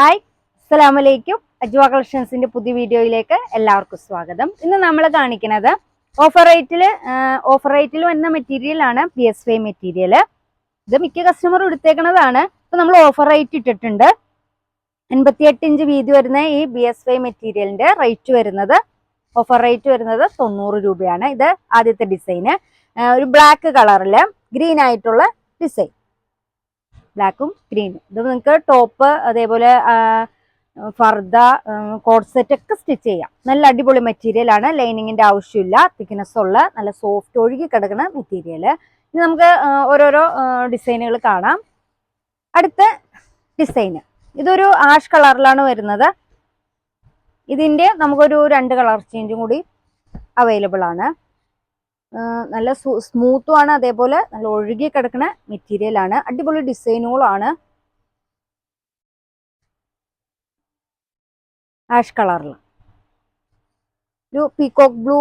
Hi അസ്സലാമു അലൈക്കും അജ്വ കളക്ഷൻസിന്റെ പുതിയ വീഡിയോയിലേക്ക് എല്ലാവർക്കും സ്വാഗതം. ഇന്ന് നമ്മൾ കാണിക്കുന്നത് ഓഫർ റേറ്റിൽ ഓഫർ റേറ്റിൽ വരുന്ന മെറ്റീരിയൽ ആണ് പി എസ് വൈ മെറ്റീരിയൽ ഇത് മിക്ക കസ്റ്റമറും എടുത്തേക്കുന്നതാണ് ഇപ്പൊ നമ്മൾ ഓഫർ റേറ്റ് ഇട്ടിട്ടുണ്ട്. എൺപത്തിയെട്ട് ഇഞ്ച് വീതി വരുന്ന ഈ ബി എസ് വൈ മെറ്റീരിയലിന്റെ റേറ്റ് വരുന്നത്. ഓഫർ റേറ്റ് വരുന്നത് തൊണ്ണൂറ് രൂപയാണ്. ഇത് ആദ്യത്തെ ഡിസൈന് ഒരു ബ്ലാക്ക് കളറിൽ ഗ്രീൻ ആയിട്ടുള്ള ഡിസൈൻ ബ്ലാക്കും ഗ്രീനും ഇത് നിങ്ങൾക്ക് ടോപ്പ് അതേപോലെ ഫർദ കോഡ് സെറ്റ് ഒക്കെ സ്റ്റിച്ച് ചെയ്യാം. നല്ല അടിപൊളി മെറ്റീരിയൽ ആണ്. ലൈനിങ്ങിന്റെ ആവശ്യമില്ല. തിക്നെസ് ഉള്ള നല്ല സോഫ്റ്റ് ഒഴുകി കിടക്കുന്ന മെറ്റീരിയൽ ഇനി നമുക്ക് ഓരോരോ ഡിസൈനുകൾ കാണാം. അടുത്ത ഡിസൈന് ഇതൊരു ആഷ് കളറിലാണ് വരുന്നത്. ഇതിന്റെ നമുക്കൊരു രണ്ട് കളർ ചേഞ്ചും കൂടി അവൈലബിൾ ആണ്. നല്ല സ്മൂത്തും ആണ് അതേപോലെ നല്ല ഒഴുകി കിടക്കുന്ന മെറ്റീരിയൽ ആണ്. അടിപൊളി ഡിസൈനുകളാണ്. ആഷ് കളറിൽ. ഒരു പീകോക്ക് ബ്ലൂ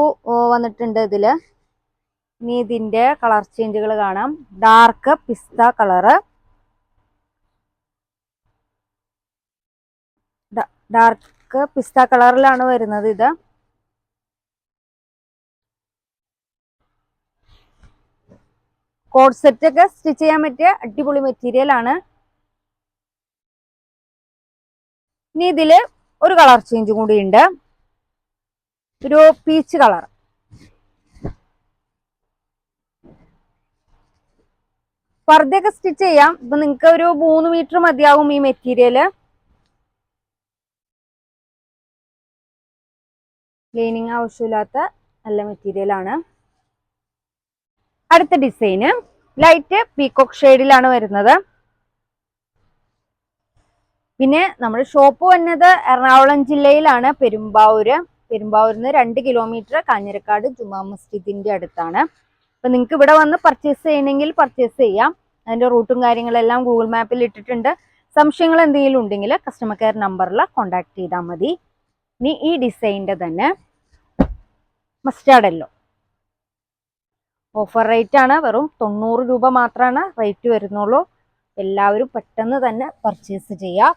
വന്നിട്ടുണ്ട് ഇതിൽ ഇനി ഇതിന്റെ കളർ ചേഞ്ചുകൾ കാണാം. Dark pista colour. Dark pista കളറിലാണ് വരുന്നത് ഇത്. കോഡ് സെറ്റ് ഒക്കെ സ്റ്റിച്ച് ചെയ്യാൻ പറ്റിയ അടിപൊളി മെറ്റീരിയൽ ആണ്. ഇനി ഇതിൽ ഒരു കളർ ചേഞ്ച് കൂടി ഉണ്ട്. ഒരു പീച്ച് കളർ. പർദ്ദയൊക്കെ സ്റ്റിച്ച് ചെയ്യാം. ഇപ്പൊ നിങ്ങൾക്ക് ഒരു മൂന്ന് മീറ്റർ മതിയാവും ഈ മെറ്റീരിയൽ ക്ലീനിങ് ആവശ്യമില്ലാത്ത നല്ല മെറ്റീരിയൽ ആണ്. അടുത്ത ഡിസൈന് ലൈറ്റ് പീകോക്ക് ഷെയ്ഡിലാണ് വരുന്നത്. പിന്നെ നമ്മുടെ ഷോപ്പ് വന്നത് എറണാകുളം ജില്ലയിലാണ് പെരുമ്പാവൂര് പെരുമ്പാവൂരിൽ നിന്ന് രണ്ട് കിലോമീറ്റർ കാഞ്ഞിരക്കാട് ജുമാ മസ്ജിദിന്റെ അടുത്താണ്. അപ്പൊ നിങ്ങൾക്ക് ഇവിടെ വന്ന് പർച്ചേസ് ചെയ്യണമെങ്കിൽ പർച്ചേസ് ചെയ്യാം. അതിന്റെ റൂട്ടും കാര്യങ്ങളെല്ലാം ഗൂഗിൾ മാപ്പിൽ ഇട്ടിട്ടുണ്ട്. സംശയങ്ങൾ എന്തെങ്കിലും ഉണ്ടെങ്കിൽ കസ്റ്റമർ കെയർ നമ്പറിൽ കോൺടാക്ട് ചെയ്താൽ മതി. ഇനി ഈ ഡിസൈനിന്റെ തന്നെ മസ്റ്റാർഡ് എല്ലോ ഓഫർ റേറ്റ് ആണ്. വെറും തൊണ്ണൂറ് രൂപ മാത്രമാണ് റേറ്റ് വരുന്നുള്ളൂ. എല്ലാവരും പെട്ടെന്ന് തന്നെ പർച്ചേസ് ചെയ്യുക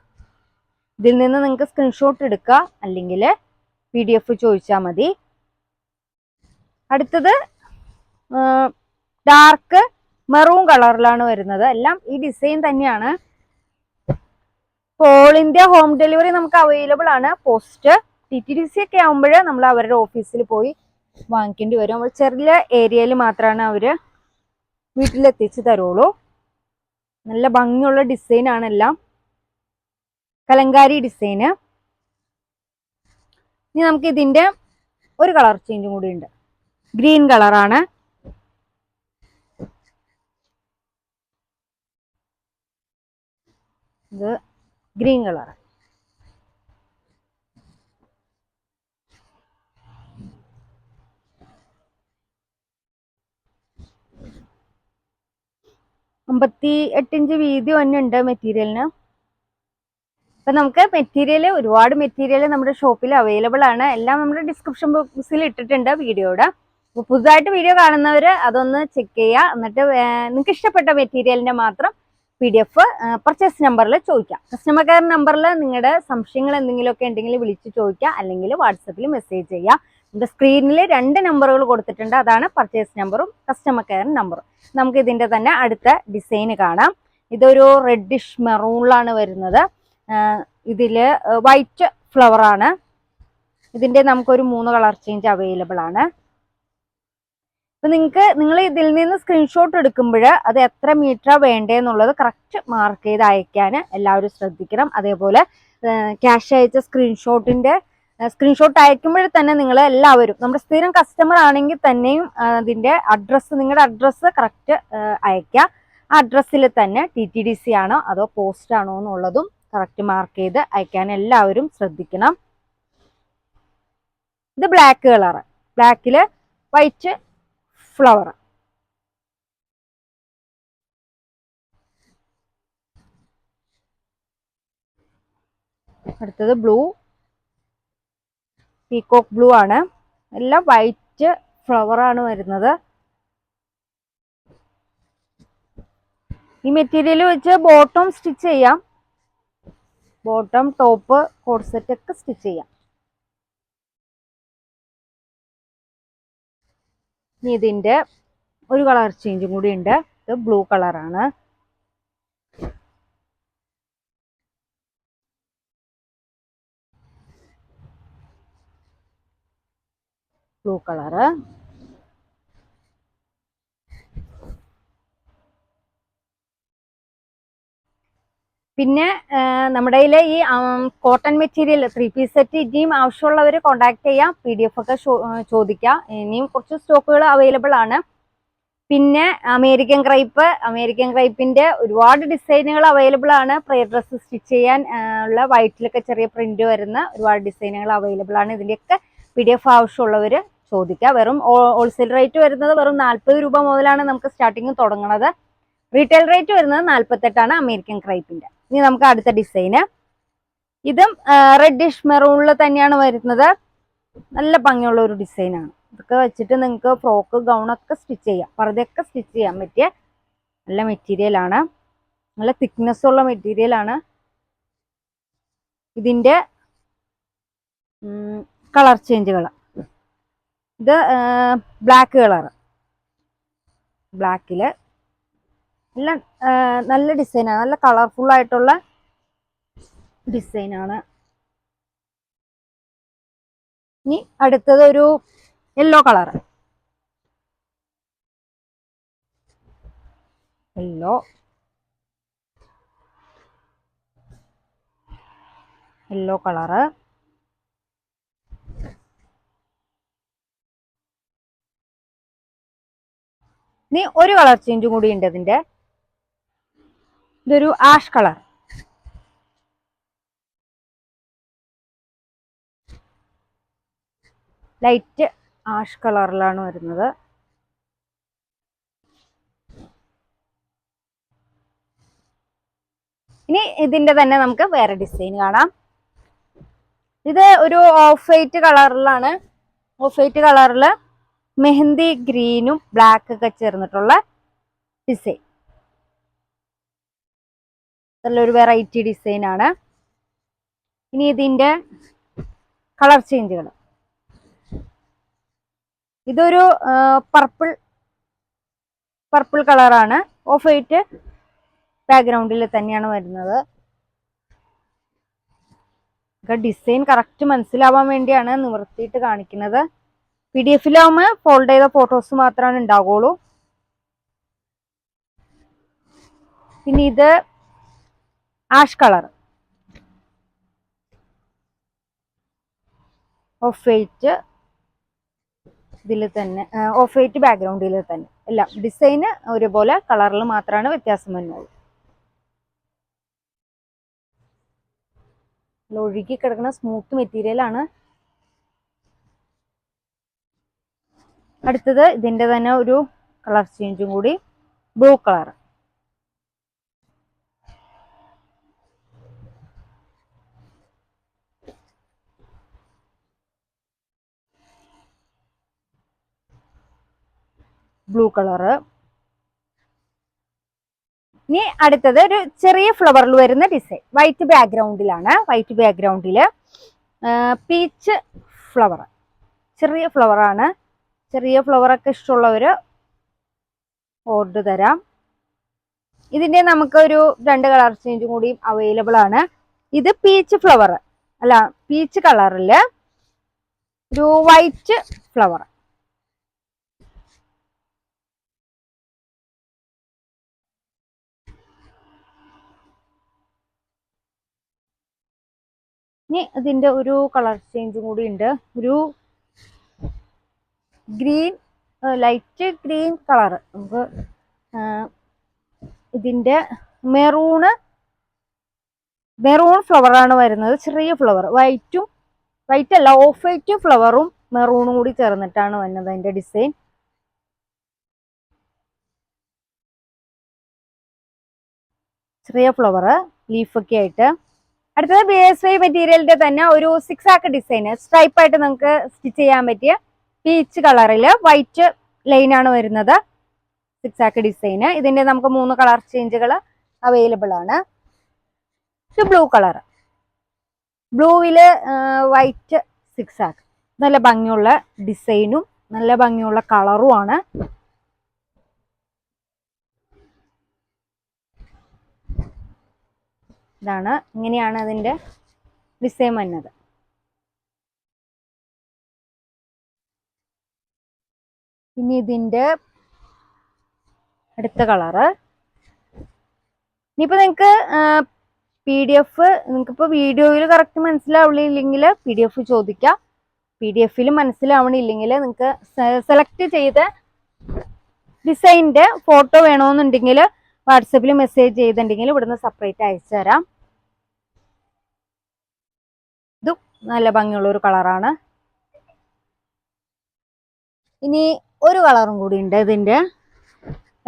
ഇതിൽ നിന്ന് നിങ്ങൾക്ക് സ്ക്രീൻഷോട്ട് എടുക്കുക അല്ലെങ്കിൽ പി ഡി എഫ് ചോദിച്ചാൽ മതി. അടുത്തത് ഡാർക്ക് മെറൂൺ കളറിലാണ് വരുന്നത്. എല്ലാം ഈ ഡിസൈൻ തന്നെയാണ്. ഓൾ ഇന്ത്യ ഹോം ഡെലിവറി നമുക്ക് അവൈലബിൾ ആണ്. Post T T D C ഒക്കെ ആകുമ്പോൾ നമ്മൾ അവരുടെ ഓഫീസിൽ പോയി വാങ്ങിക്കേണ്ടി വരും. അപ്പോൾ ചെറിയ ഏരിയയിൽ മാത്രമാണ് അവർ വീട്ടിലെത്തിച്ച് തരുള്ളൂ. നല്ല ഭംഗിയുള്ള ഡിസൈൻ ആണെല്ലാം കലങ്കാരി ഡിസൈന് ഇനി നമുക്ക് ഇതിന്റെ ഒരു കളർ ചേഞ്ചും കൂടി ഉണ്ട്. ഗ്രീൻ കളറാണ് ഇത് ഗ്രീൻ കളർ അമ്പത്തി എട്ടിഞ്ച് വീതി തന്നെ ഉണ്ട് മെറ്റീരിയലിന് അപ്പൊ നമുക്ക് മെറ്റീരിയൽ ഒരുപാട് മെറ്റീരിയൽ നമ്മുടെ ഷോപ്പിൽ അവൈലബിൾ ആണ്. എല്ലാം നമ്മുടെ ഡിസ്ക്രിപ്ഷൻ ബോക്സിൽ ഇട്ടിട്ടുണ്ട് വീഡിയോയുടെ. അപ്പൊ പുതുതായിട്ട് വീഡിയോ കാണുന്നവർ അതൊന്ന് ചെക്ക് ചെയ്യുക. എന്നിട്ട് നിങ്ങൾക്ക് ഇഷ്ടപ്പെട്ട മെറ്റീരിയലിന്റെ മാത്രം പി ഡി എഫ് പർച്ചേസ് നമ്പറിൽ ചോദിക്കാം. കസ്റ്റമർ കെയർ നമ്പറിൽ നിങ്ങളുടെ സംശയങ്ങൾ എന്തെങ്കിലുമൊക്കെ ഉണ്ടെങ്കിൽ വിളിച്ച് ചോദിക്കുക അല്ലെങ്കിൽ വാട്സപ്പിൽ മെസ്സേജ് ചെയ്യുക സ്ക്രീനിൽ രണ്ട് നമ്പറുകൾ കൊടുത്തിട്ടുണ്ട്. അതാണ് പർച്ചേസ് നമ്പറും കസ്റ്റമർ കെയർ നമ്പറും നമുക്ക് ഇതിന്റെ തന്നെ അടുത്ത ഡിസൈൻ കാണാം. ഇതൊരു റെഡിഷ് മെറൂണിലാണ് വരുന്നത്. ഇതിൽ വൈറ്റ് ഫ്ലവർ ആണ്. ഇതിന്റെ നമുക്കൊരു മൂന്ന് കളർ ചേഞ്ച് അവൈലബിൾ ആണ്. അപ്പം നിങ്ങൾക്ക് നിങ്ങൾ ഇതിൽ നിന്ന് സ്ക്രീൻഷോട്ട് എടുക്കുമ്പോൾ അത് എത്ര മീറ്റർ വേണ്ടതെന്നുള്ളത് കറക്റ്റ് മാർക്ക് ചെയ്ത് അയക്കാൻ എല്ലാവരും ശ്രദ്ധിക്കണം. അതേപോലെ ക്യാഷ് അയച്ച സ്ക്രീൻഷോട്ടിന്റെ സ്ക്രീൻഷോട്ട് അയക്കുമ്പോൾ തന്നെ നിങ്ങൾ എല്ലാവരും നമ്മുടെ സ്ഥിരം കസ്റ്റമർ ആണെങ്കിൽ തന്നെയും അതിന്റെ അഡ്രസ്സ് നിങ്ങളുടെ അഡ്രസ്സ് കറക്റ്റ് അയക്കുക ആ അഡ്രസ്സിൽ തന്നെ ടി ടി ഡി സി ആണോ അതോ പോസ്റ്റ് ആണോ എന്നുള്ളതും കറക്റ്റ് മാർക്ക് ചെയ്ത് അയക്കാൻ എല്ലാവരും ശ്രദ്ധിക്കണം. ഇത് ബ്ലാക്ക് കളറ് ബ്ലാക്കിൽ വൈറ്റ് ഫ്ലവർ അടുത്തത് ബ്ലൂ പീകോക്ക് ബ്ലൂ ആണ്. എല്ലാം വൈറ്റ് ഫ്ലവർ ആണ് വരുന്നത്. ഈ മെറ്റീരിയൽ വെച്ച് ബോട്ടം സ്റ്റിച്ച് ചെയ്യാം. ബോട്ടം ടോപ്പ് കോഡ്സെറ്റ് ഒക്കെ സ്റ്റിച്ച് ചെയ്യാം. ഇനി ഇതിന്റെ ഒരു കളർ ചേഞ്ചും കൂടി ഉണ്ട്. ഇത് ബ്ലൂ കളറാണ് ബ്ലൂ കളറ് പിന്നെ നമ്മുടെ ഈ cotton material three piece set ഇനിയും ആവശ്യമുള്ളവർ കോണ്ടാക്ട് ചെയ്യാം. പി ഡി എഫ് ഒക്കെ ചോദിക്കാം. ഇനിയും കുറച്ച് സ്റ്റോക്കുകൾ അവൈലബിൾ ആണ്. പിന്നെ അമേരിക്കൻ ക്രൈപ്പ് അമേരിക്കൻ ക്രൈപ്പിന്റെ ഒരുപാട് ഡിസൈനുകൾ അവൈലബിൾ ആണ്. പ്രയർ ഡ്രസ്സ് സ്റ്റിച്ച് ചെയ്യാൻ ഉള്ള വൈറ്റിലൊക്കെ ചെറിയ പ്രിന്റ് വരുന്ന ഒരുപാട് ഡിസൈനുകൾ അവൈലബിൾ ആണ്. ഇതിന്റെയൊക്കെ പി ഡി എഫ് ആവശ്യമുള്ളവർ ചോദിക്കുക വെറും ഹോൾസെയിൽ റേറ്റ് വരുന്നത് വെറും നാൽപ്പത് രൂപ മുതലാണ് നമുക്ക് സ്റ്റാർട്ടിങ് തുടങ്ങുന്നത് റീറ്റെയിൽ റേറ്റ് വരുന്നത് നാൽപ്പത്തെട്ടാണ് അമേരിക്കൻ ക്രൈപ്പിന്റെ ഇനി നമുക്ക് അടുത്ത ഡിസൈന് ഇതും റെഡിഷ് മെറൂണിൽ തന്നെയാണ് വരുന്നത്. നല്ല ഭംഗിയുള്ള ഒരു ഡിസൈനാണ് ഇതൊക്കെ വെച്ചിട്ട് നിങ്ങൾക്ക് ഫ്രോക്ക് ഗൗണൊക്കെ സ്റ്റിച്ച് ചെയ്യാം. പറയൊക്കെ സ്റ്റിച്ച് ചെയ്യാൻ പറ്റിയ നല്ല മെറ്റീരിയൽ ആണ്. നല്ല തിക്നെസ് ഉള്ള മെറ്റീരിയൽ ആണ്. ഇതിന്റെ കളർ ചേഞ്ചുകൾ ഇത് ബ്ലാക്ക് കളർ ബ്ലാക്കിൽ നല്ല നല്ല ഡിസൈനാണ് നല്ല കളർഫുൾ ആയിട്ടുള്ള ഡിസൈനാണ് ഇനി അടുത്തത് ഒരു yellow colour yellow yellow colour ഇനി ഒരു കളർ ചേഞ്ചും കൂടി ഉണ്ട് ഇതിന്റെ ഇതൊരു ആഷ് കളർ ലൈറ്റ് ആഷ് കളറിലാണ് വരുന്നത്. ഇനി ഇതിന്റെ തന്നെ നമുക്ക് വേറെ ഡിസൈൻ കാണാം. ഇത് ഒരു ഓഫ് വൈറ്റ് കളറിലാണ് ഓഫ് വൈറ്റ് കളറിൽ മെഹന്തി ഗ്രീനും ബ്ലാക്ക് ഒക്കെ ചേർന്നിട്ടുള്ള ഡിസൈൻ നല്ലൊരു വെറൈറ്റി ഡിസൈൻ ആണ്. ഇനി ഇതിന്റെ കളർ ചേഞ്ചുകൾ ഇതൊരു പർപ്പിൾ പർപ്പിൾ കളറാണ് ഓഫ് വൈറ്റ് ബാക്ക്ഗ്രൗണ്ടിൽ തന്നെയാണ് വരുന്നത്. ഡിസൈൻ കറക്റ്റ് മനസ്സിലാവാൻ വേണ്ടിയാണ് നിവർത്തിയിട്ട് കാണിക്കുന്നത്. പി ഡി എഫിലാവുമ്പോൾ ഫോൾഡ് ചെയ്ത ഫോട്ടോസ് മാത്രമാണ് ഉണ്ടാവുകയുള്ളൂ പിന്നെ ഇത് ആഷ് കളർ ഓഫ് വൈറ്റ് ഇതിൽ തന്നെ ഓഫ് വൈറ്റ് ബാക്ക്ഗ്രൗണ്ടിൽ തന്നെ. എല്ലാം ഡിസൈന് ഒരുപോലെ കളറിൽ മാത്രമാണ് വ്യത്യാസം വരുന്നത്. ഒഴുകി കിടക്കുന്ന സ്മൂത്ത് മെറ്റീരിയൽ അടുത്തത് ഇതിന്റെ തന്നെ ഒരു കളർ ചേഞ്ചും കൂടി ബ്ലൂ കളർ. ബ്ലൂ കളറ് ഇനി അടുത്തത് ഒരു ചെറിയ ഫ്ലവറിൽ വരുന്ന ഡിസൈൻ. വൈറ്റ് ബാക്ക്ഗ്രൗണ്ടിലാണ്. വൈറ്റ് ബാക്ക്ഗ്രൗണ്ടിൽ പീച്ച് ഫ്ലവർ. ചെറിയ ആണ് ചെറിയ ഫ്ലവർ ഒക്കെ ഇഷ്ടമുള്ളവർ ഓർഡർ തരാം. ഇതിന്റെ നമുക്ക് ഒരു രണ്ട് കളർ ചേഞ്ചും കൂടി അവൈലബിൾ ആണ്. ഇത് പീച്ച് ഫ്ലവർ അല്ല പീച്ച് കളറിൽ ഒരു വൈറ്റ് ഫ്ലവർ ഇനി ഇതിന്റെ ഒരു കളർ ചേഞ്ചും കൂടി ഉണ്ട്. ഒരു ഗ്രീൻ ലൈറ്റ് ഗ്രീൻ കളർ. നമുക്ക് ഇതിന്റെ മെറൂണ് മെറൂൺ ഫ്ലവർ ആണ് വരുന്നത്. ചെറിയ ഫ്ലവർ വൈറ്റും വൈറ്റ് അല്ല ഓഫ് വൈറ്റും ഫ്ലവറും മെറൂണും കൂടി ചേർന്നിട്ടാണ് വരുന്നത് അതിന്റെ ഡിസൈൻ ചെറിയ ഫ്ലവർ ലീഫൊക്കെ ആയിട്ട്. അടുത്തത് ബി എസ് വൈ മെറ്റീരിയലിന്റെ തന്നെ ഒരു സിക്സ് ആക്ക് ഡിസൈൻ സ്ട്രൈപ്പ് ആയിട്ട് നമുക്ക് സ്റ്റിച്ച് ചെയ്യാൻ പറ്റിയ പീച്ച് കളറിൽ വൈറ്റ് ലൈൻ ആണ് വരുന്നത്. സിക്സ് ആക്ക് ഡിസൈന് ഇതിന്റെ നമുക്ക് മൂന്ന് കളർ ചേഞ്ചുകൾ അവൈലബിൾ ആണ്. ഇത് ബ്ലൂ കളർ ബ്ലൂവിൽ വൈറ്റ് സിക്സ് ആക്ക് നല്ല ഭംഗിയുള്ള ഡിസൈനും നല്ല ഭംഗിയുള്ള കളറുമാണ് ഇതാണ് ഇങ്ങനെയാണ് അതിന്റെ ഡിസൈൻ വന്നത്. ഇനി ഇതിന്റെ അടുത്ത കളറ്. ഇനിയിപ്പോ നിങ്ങക്ക് പി ഡി എഫ് നിങ്ങൾക്ക് ഇപ്പോൾ വീഡിയോയിൽ കറക്റ്റ് മനസ്സിലാവില്ലെങ്കിൽ പി ഡി എഫ് ചോദിക്കാം. പി ഡി എഫിൽ മനസ്സിലാവണില്ലെങ്കിൽ നിങ്ങൾക്ക് സെലക്ട് ചെയ്ത് ഡിസൈനിന്റെ ഫോട്ടോ വേണമെന്നുണ്ടെങ്കിൽ വാട്സപ്പിൽ മെസ്സേജ് ചെയ്തിട്ടുണ്ടെങ്കിൽ ഇവിടുന്ന് സെപ്പറേറ്റ് അയച്ചു തരാം. ഇതും നല്ല ഭംഗിയുള്ള ഒരു കളറാണ്. ഇനി ഒരു കളറും കൂടി ഉണ്ട് ഇതിന്റെ.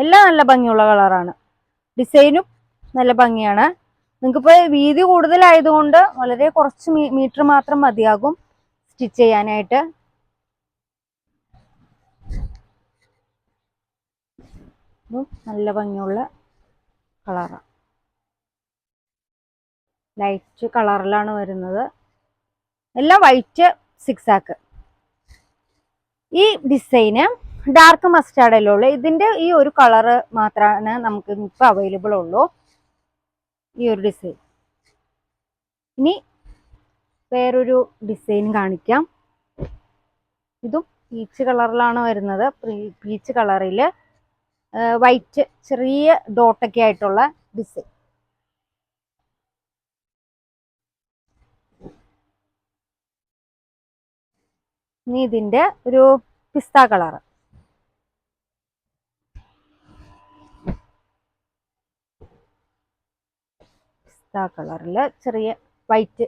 എല്ലാം നല്ല ഭംഗിയുള്ള കളറാണ്. ഡിസൈനും നല്ല ഭംഗിയാണ്. നിങ്ങൾക്കിപ്പോൾ വീതി കൂടുതലായതുകൊണ്ട് വളരെ കുറച്ച് മീറ്റർ മാത്രം മതിയാകും സ്റ്റിച്ച് ചെയ്യാനായിട്ട്. നല്ല ഭംഗിയുള്ള കളറാണ്. ലൈറ്റ് കളറിലാണ് വരുന്നത്. എല്ലാം വൈറ്റ് സിക്സ് ആക്ക് ഈ ഡിസൈന് ഡാർക്ക് മസ്റ്റാർഡല്ലേ ഉള്ളൂ. ഇതിന്റെ ഈ ഒരു കളറ് മാത്രമാണ് നമുക്ക് ഇപ്പൊ അവൈലബിൾ ഉള്ളൂ. ഈ ഒരു ഡിസൈൻ ഇനി വേറൊരു ഡിസൈൻ കാണിക്കാം. ഇതും പീച്ച് കളറിലാണ് വരുന്നത്. പീച്ച് കളറിൽ വൈറ്റ് ചെറിയ ഡോട്ടൊക്കെ ആയിട്ടുള്ള ഡിസൈൻ ഇനി ഇതിന്റെ ഒരു പിസ്ത കളറ് പിസ്ത കളറിൽ ചെറിയ വൈറ്റ്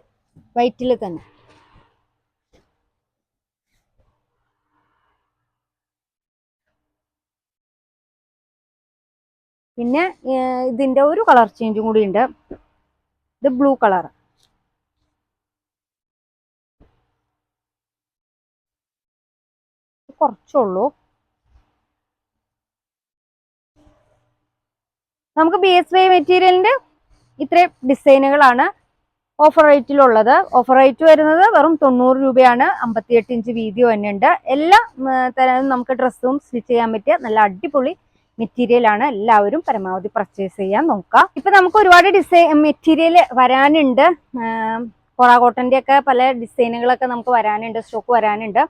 വൈറ്റിൽ തന്നെ. പിന്നെ ഇതിന്റെ ഒരു കളർ ചേഞ്ചും കൂടി ഉണ്ട്. ഇത് ബ്ലൂ കളർ കുറച്ചുള്ളൂ. നമുക്ക് ബി എസ് വൈ മെറ്റീരിയലിന്റെ ഇത്രയും ഡിസൈനുകളാണ് ഓഫർ റേറ്റിലുള്ളത് ഓഫർ റേറ്റ് വരുന്നത് വെറും തൊണ്ണൂറ് രൂപയാണ്. അമ്പത്തിയെട്ട് ഇഞ്ച് വീതി തന്നെയുണ്ട്. എല്ലാ തരം നമുക്ക് ഡ്രസ്സും സ്റ്റിച്ച് ചെയ്യാൻ പറ്റിയ നല്ല അടിപൊളി മെറ്റീരിയലാണ് എല്ലാവരും പരമാവധി പർച്ചേസ് ചെയ്യാൻ നോക്കുക. ഇപ്പൊ നമുക്ക് ഒരുപാട് ഡിസൈൻ മെറ്റീരിയൽ വരാനുണ്ട്. കൊറ ഒക്കെ പല ഡിസൈനുകളൊക്കെ നമുക്ക് വരാനുണ്ട് സ്റ്റോക്ക് വരാനുണ്ട്.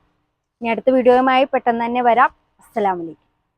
ഇനി അടുത്ത വീഡിയോയുമായി പെട്ടെന്ന് തന്നെ വരാം. അസ്സലാമലൈക്കും